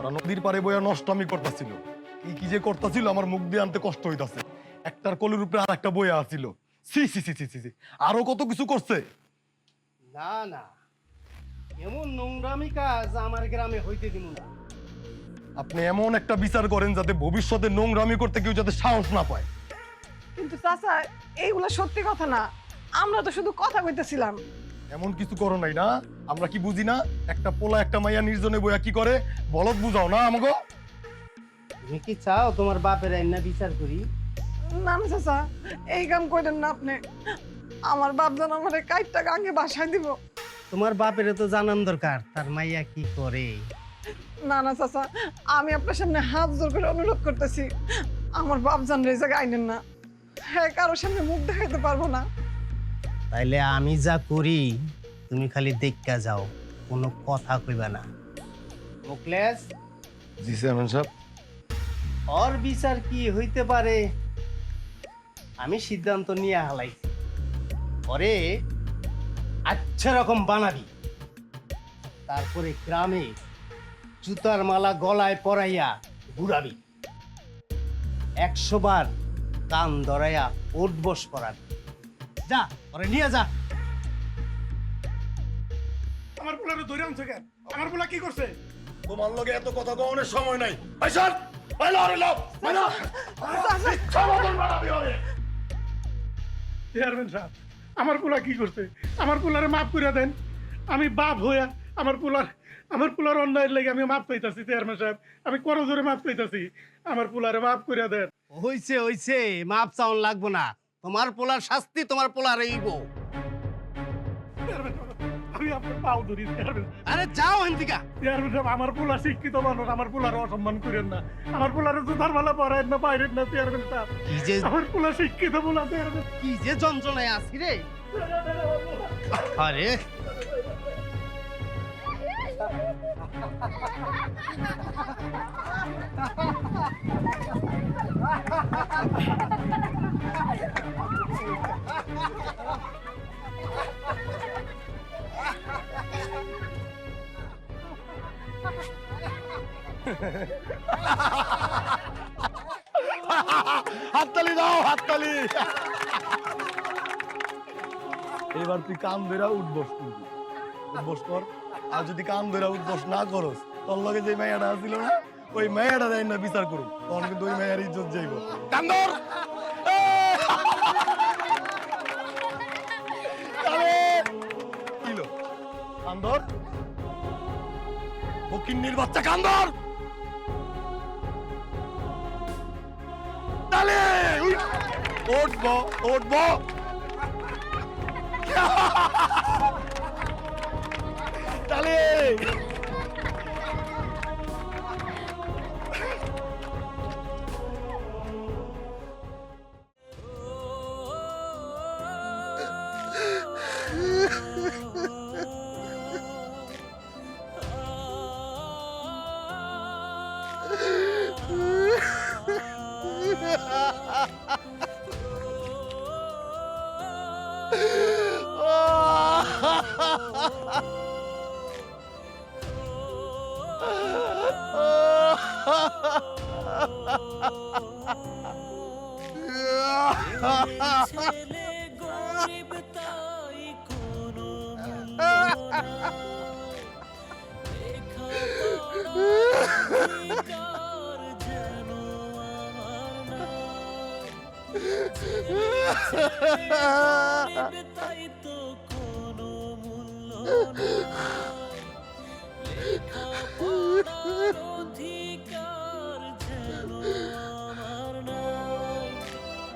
ওরা নদীর পারে বইয়া নষ্ট আমি করতেছিল। কি কি যে করতেছিল আমার মুখ দিয়ে আনতে কষ্ট হইতাছে। একটার কলের উপরে আর একটা বইয়া আছিল। সি সি সি সি সি সি আরও কত কিছু করছে? না না। এমন নোংরামি কাজ আমার গ্রামে হইতে দিব না। আপনি এমন একটা বিচার করেন যাতে ভবিষ্যতে নোংরামি করতে কেউ যাতে সাহস না পায়। কিন্তু চাচা এইগুলো সত্যি কথা না। আমরা তো শুধু কথা কইতেছিলাম। এমন কিছু করো নাই না। আমরা কি বুঝি না? একটা পোলা একটা মাইয়া নির্জনে বইয়া কি করে? বলদ বুঝাও না আমাকে তুমি কি চাও তোমার বাপের আইন না বিচার করি? না না চাচা এই কাম করেন না আপনি। আমার বাপ যেন আমার কাইটটা গাঙ্গে বাসায় দিব। তোমার বাপের তো জানান দরকার তার মাইয়া কি করে? না না চাচা আমি আপনার সামনে হাত জোর করে অনুরোধ করতেছি। আমার বাপ জান রে জায়গায় আইনেন না। হ্যাঁ কারোর সামনে মুখ দেখাইতে পারব না। তাইলে আমি যা করি তুমি খালি দেখা যাও কোনো কথা কইবা না। মুকলেশ জি চেয়ারম্যান সাহেব। ওর বিচার কি হইতে পারে? আমি সিদ্ধান্ত নিয়ে হালাই পরে আচ্ছা রকম বানাবি। তারপরে গ্রামে জুতার মালা গলায় পরাইয়া ঘুরাবি। একশো বার কান ধরাইয়া ওট বস করাবি। যা পরে নিয়ে যা। আমার পোলারে ধরে আনছে কেন আমার পোলা কি করছে? তোমার লগে এত কথা কওয়ানোর সময় নাই। আইসান বাইলা আরে লাও বাইলা সমাধান বানাবি হবে চেয়ারম্যান সাহেব আমার পোলা কি করছে? আমার পোলারে মাফ করে দেন। আমি বাপ হইয়া আমার পোলার আমার পোলার অন্যায়ের লেগে আমি মাফ পাইতাছি চেয়ারম্যান সাহেব। আমি করো জোরে মাফ পাইতাছি আমার পোলারে মাফ করে দেন। হইছে হইছে মাপ চাউন লাগবো না। তোমার পোলার শাস্তি তোমার পোলার চেয়ারম্যান সাহেব, আমি আপনার পাও ধরি চেয়ারম্যান আরে যাও হেন্তিকা চেয়ারম্যান সাহেব আমার পোলা শিক্ষিত মানুষ আমার পোলার অসম্মান করেন না। আমার পোলারে জুতার মালা পরায়েন না বাইরেন না চেয়ারম্যান সাহেব। কি যে আমার পোলা শিক্ষিত পোলা চেয়ারম্যান কি যে যন্ত্রণায় আছি রে। আরে। হাততালি দাও হাততালি। এবার তুই কান ধরা উঠবস কিন্তু। উঠবস কর। আর যদি কান ধরা উঠবস না করস তোর লগে যে মেয়াটা আছিল না ওই মেয়াটা দেয় না বিচার করুন তখন কিন্তু ওই মেয়ের ইজ্জত যাইব। কান ধর! কিলো কান! ধর। ফকিন্নির বাচ্চা কান উঠব উঠব উঠবো। তালে। ছেলে গরিব তাই কোনো তাই তো কোনো মূল্য